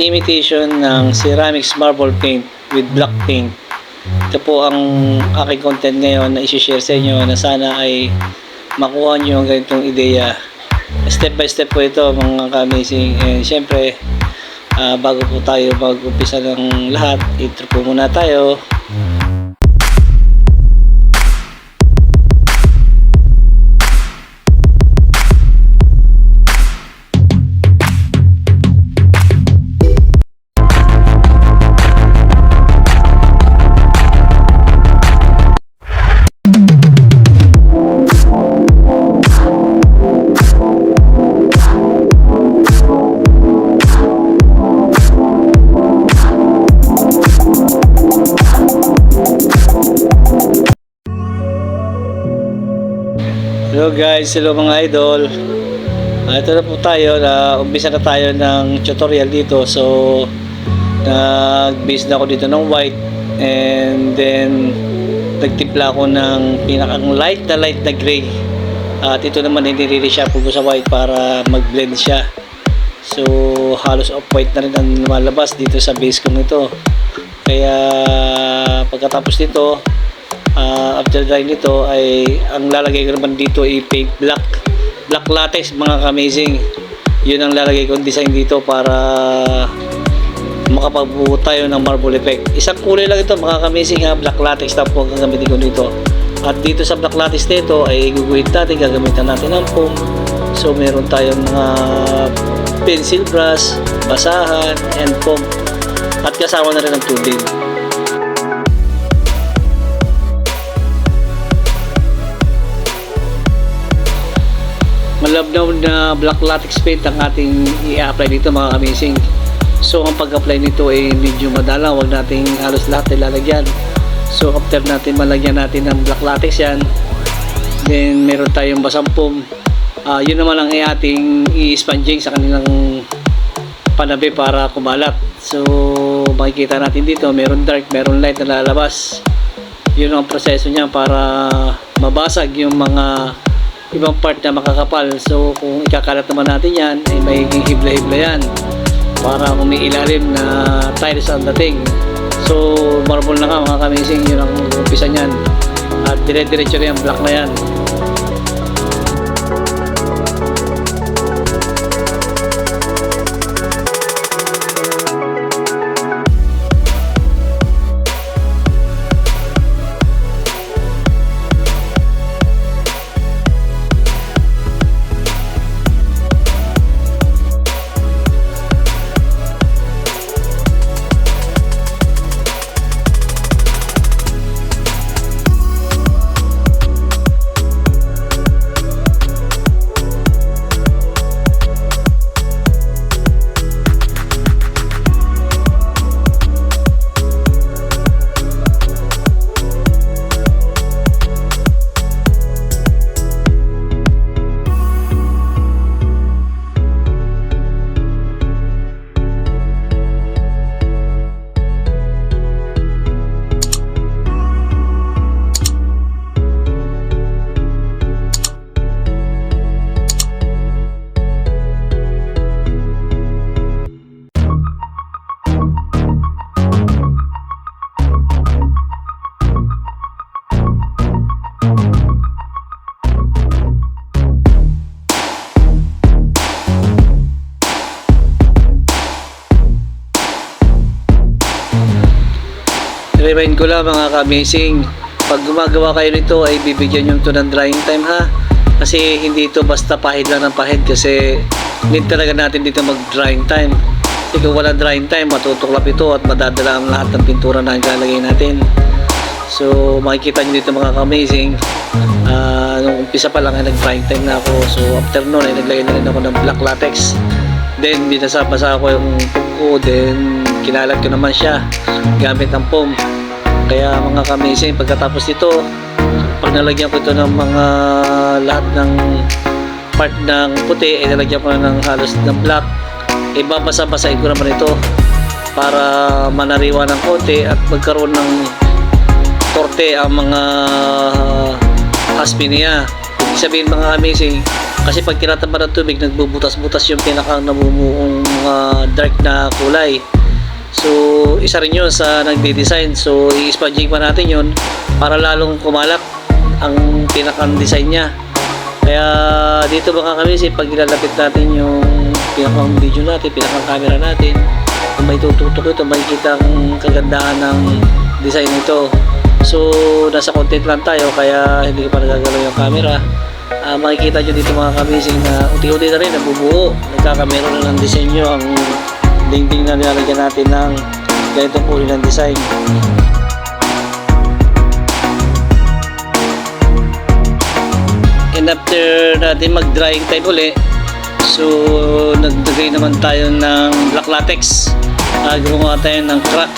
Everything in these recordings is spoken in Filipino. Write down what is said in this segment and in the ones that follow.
imitation ng ceramics marble paint with black paint. Ito po ang aking content ngayon na isi-share sa inyo na sana ay makuha nyo ang ganitong ideya. Step by step po ito mga ka-amazing. And syempre, ah, bago po tayo mag-umpisa ng lahat, intro po muna tayo. Guys, hello mga idol. Ah, ito na po tayo, na umpisa na tayo ng tutorial dito. So, nag-base na ako dito ng white and then nagtimpla ako ng pinakang light na light na gray. At ito naman hindi reshuffle ko sa white para mag-blend siya. So, halos off-white na rin ang lumalabas dito sa base kong ito. Kaya, pagkatapos nito, Ah, after drying nito ay ang lalagay ko naman dito ay paint black. Black latex mga amazing yun ang lalagay kong design dito para makapagbuo tayo ng marble effect. Isang kulay lang ito mga amazing ha? Black latex na po ang gagamitin ko dito. At dito sa black latex nito ay guguhit natin gagamitan natin ng foam. So meron tayong mga pencil brush basahan and foam. At kasama na rin ang tubig malabnaw na black latex paint ang ating i-apply dito mga amazing so ang pag-apply nito ay medyo madala. Wag nating halos lahat ay lalagyan. So after natin malagyan natin ng black latex yan then meron tayong basang foam Ah, yun naman ang ating i-sponging sa kanilang panabi para kumalat. So makikita natin dito meron dark meron light na lalabas. Yun ang proseso niya para mabasag yung mga ibang part na makakapal. So, kung ikakalat naman natin yan, ay magiging hibla-hibla yan para umiilalim na tiles ang dating. So, marble na nga mga kamising, yun ang umpisa niyan. At dire-diretso na yung black na yan. Remind ko lang mga ka-amazing, pag gumagawa kayo nito ay bibigyan nyo ito ng drying time ha. Kasi hindi ito basta pahid lang ng pahid kasi need talaga natin dito mag drying time. Kasi kung wala drying time, matutuklap ito at madadala ang lahat ng pintura na ilalagay natin. So makikita nyo dito mga ka-amazing, ah, nung umpisa pa lang ay nag-drying time na ako. So after nun ay naglagay na rin ako ng black latex. Then binasa-basa ko yung ko, then kinalat ko naman siya gamit ang foam. Kaya mga kamising, pagkatapos nito, pag nalagyan ko ito ng mga lahat ng part ng puti, eh nalagyan ko ng halos ng black, eh babasa-basahin ko naman ito para manariwa ng konti at magkaroon ng torte ang mga haspi niya. Sabihin mga amazing, kasi pag tinatamba ng tubig, nagbubutas-butas yung pinaka namumuong mga dark na kulay. So, isa rin yun sa nagde-design. So, i-sponging pa natin yun para lalong kumalap ang pinakang design niya. Kaya dito mga kami, pag ilalapit natin yung pinakang video natin, pinakang camera natin, kung may tututok ito, makikita ang kagandahan ng design nito. So, nasa content lang tayo, kaya hindi pa nagagalaw yung camera. Ah, makikita nyo dito mga kamising na unti-unti na rin nabubuo. Nagkakamero na ng disenyo ang dingding na nilalagyan natin ng ganitong uri ng design. And after natin mag-drying time uli, so nagdagay naman tayo ng black latex. Uh, gumawa tayo ng crack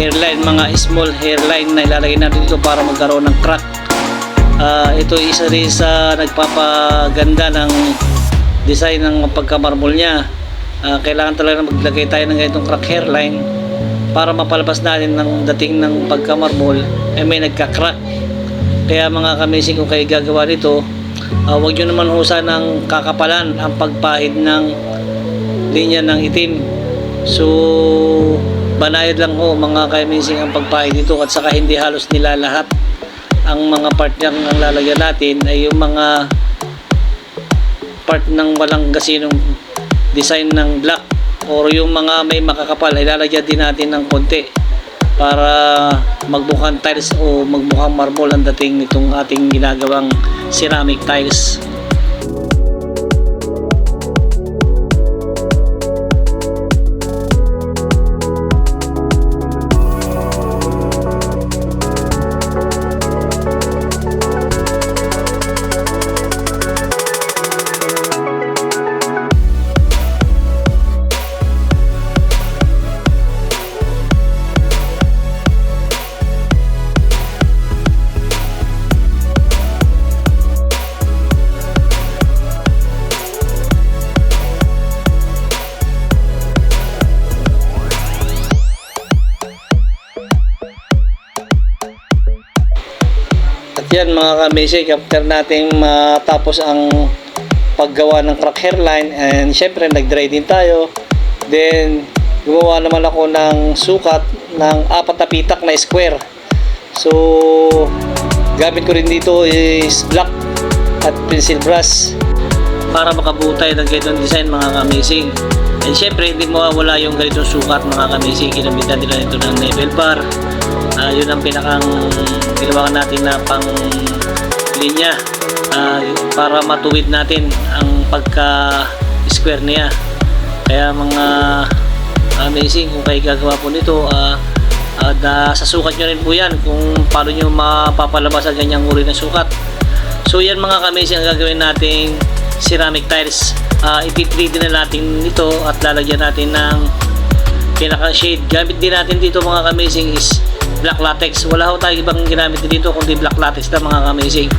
hairline, mga small hairline na ilalagay natin dito para magkaroon ng crack. Ah, ito isa rin sa nagpapaganda ng design ng pagkamarmol niya. Ah, kailangan talaga maglagay tayo ng ganitong crack hairline para mapalabas natin ng dating ng pagkamarmol ay may nagka-crack. Kaya mga kamising kung kayo gagawa nito, uh, huwag nyo naman husa ng kakapalan ang pagpahid ng linya ng itim. So, banayad lang ho mga kamising ang pagpahid dito at saka hindi halos nila lahat ang mga part niyang ang lalagyan natin ay yung mga part ng walang gasinong design ng black or yung mga may makakapal ay lalagyan din natin ng konti para magmukhang tiles o magmukhang marble ang dating nitong ating ginagawang ceramic tiles. Yan mga kamisik, after nating matapos ang paggawa ng crack hairline and syempre nag-dry din tayo. Then gumawa naman ako ng sukat ng apat na pitak na square. So gamit ko rin dito is black at pencil brush para makabuo tayo ng ganitong design mga kamising. And syempre hindi mawawala yung ganitong sukat mga kamising. Kinamitan nila ito ng level bar. Ah, yun ang pinakang ginawa natin na pang linya ah, para matuwid natin ang pagka square niya. Kaya mga amazing kung kayo gagawa po nito ah, ah, da, sa sukat nyo rin po yan kung paano nyo mapapalabas ang ganyang uri ng sukat. So yan mga amazing ang gagawin nating ceramic tiles. Uh, iti-3D na natin ito at lalagyan natin ng pinaka shade gamit din natin dito mga amazing is black latex. Wala ho tayo ibang ginamit dito kundi black latex lang mga amazing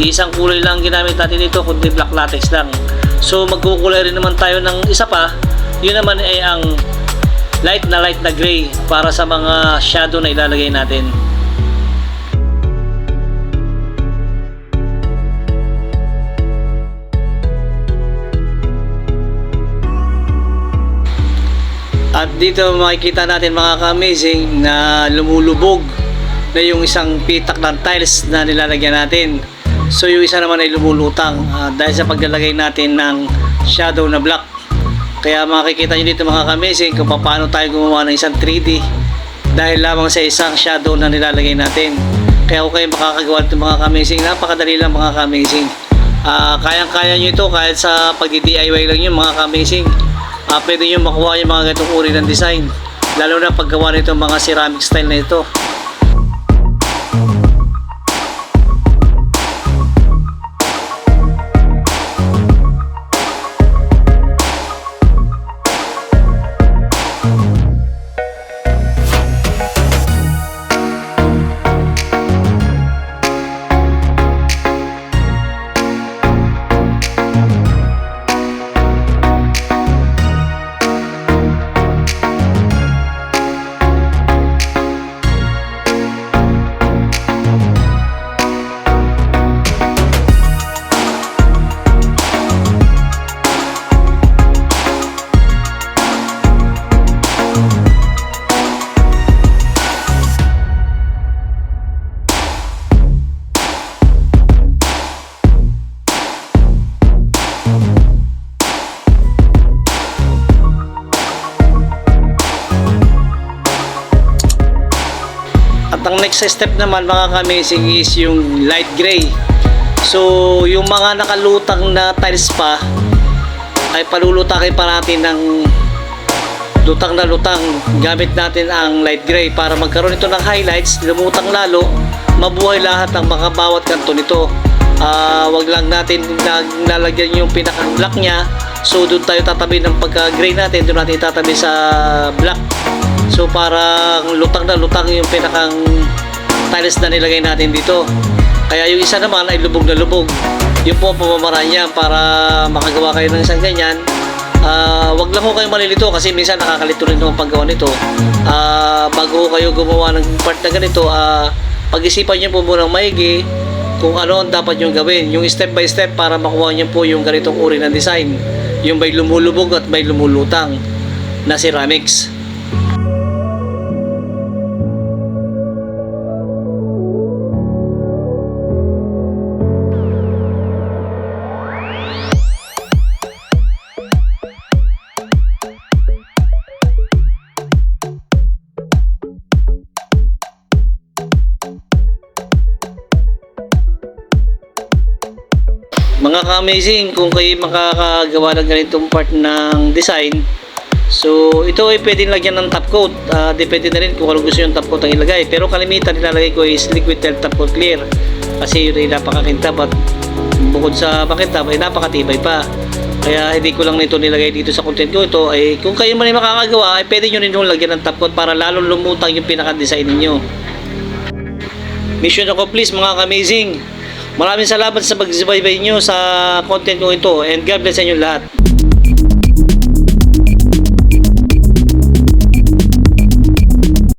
isang kulay lang ginamit natin dito kundi black latex lang. So magkukulay rin naman tayo ng isa pa. Yun naman ay ang light na light na gray para sa mga shadow na ilalagay natin At dito makikita natin mga ka-amazing na lumulubog na yung isang pitak ng tiles na nilalagyan natin. So yung isa naman ay lumulutang ah, dahil sa paglalagay natin ng shadow na black. Kaya makikita nyo dito mga ka-amazing kung paano tayo gumawa ng isang 3D dahil lamang sa isang shadow na nilalagay natin. Kaya kung kayo makakagawa nito mga ka-amazing, napakadali lang mga ka-amazing. Ah, kayang-kaya nyo ito kahit sa pag-DIY lang yun mga ka-amazing uh, pwede nyo makuha yung mga ganitong uri ng design lalo na paggawa nito mga ceramic style na ito next step naman mga ka-amazing is yung light gray. So, yung mga nakalutang na tiles pa, ay palulutakin pa natin ng lutang na lutang. Gamit natin ang light gray para magkaroon ito ng highlights lumutang lalo mabuhay lahat ng mga bawat kanto nito. Ah, wag lang natin nag- lalagyan yung pinaka black niya. So doon tayo tatabi ng pagka gray natin. Doon natin itatabi sa black so parang lutang na lutang yung pinakang tiles na nilagay natin dito kaya yung isa naman ay lubog na lubog yun po ang pamamaraan niya para makagawa kayo ng isang ganyan Ah, wag lang ho kayo malilito kasi minsan nakakalito rin ang paggawa nito. Ah, bago kayo gumawa ng part na ganito, ah, pag-isipan niyo po muna maigi kung ano ang dapat yung gawin. Yung step by step para makuha niyo po yung ganitong uri ng design. Yung may lumulubog at may lumulutang na ceramics. Mga ka-amazing, kung kayo makakagawa ng ganitong part ng design, so ito ay pwedeng lagyan ng top coat. Ah, depende na rin kung ano gusto yung top coat ang ilagay. Pero kalimitan nilalagay ko is liquid tile top coat clear. Kasi yun ay napakakintab at bukod sa makintab ay napakatibay pa. Kaya hindi ko lang nito nilagay dito sa content ko. Ito ay kung kayo man ay makakagawa, ay pwede nyo rin yung lagyan ng top coat para lalong lumutang yung pinaka-design ninyo. Mission accomplished mga ka-amazing. Maraming salamat sa pagsubaybay nyo sa content ko ito and God bless sa inyo lahat.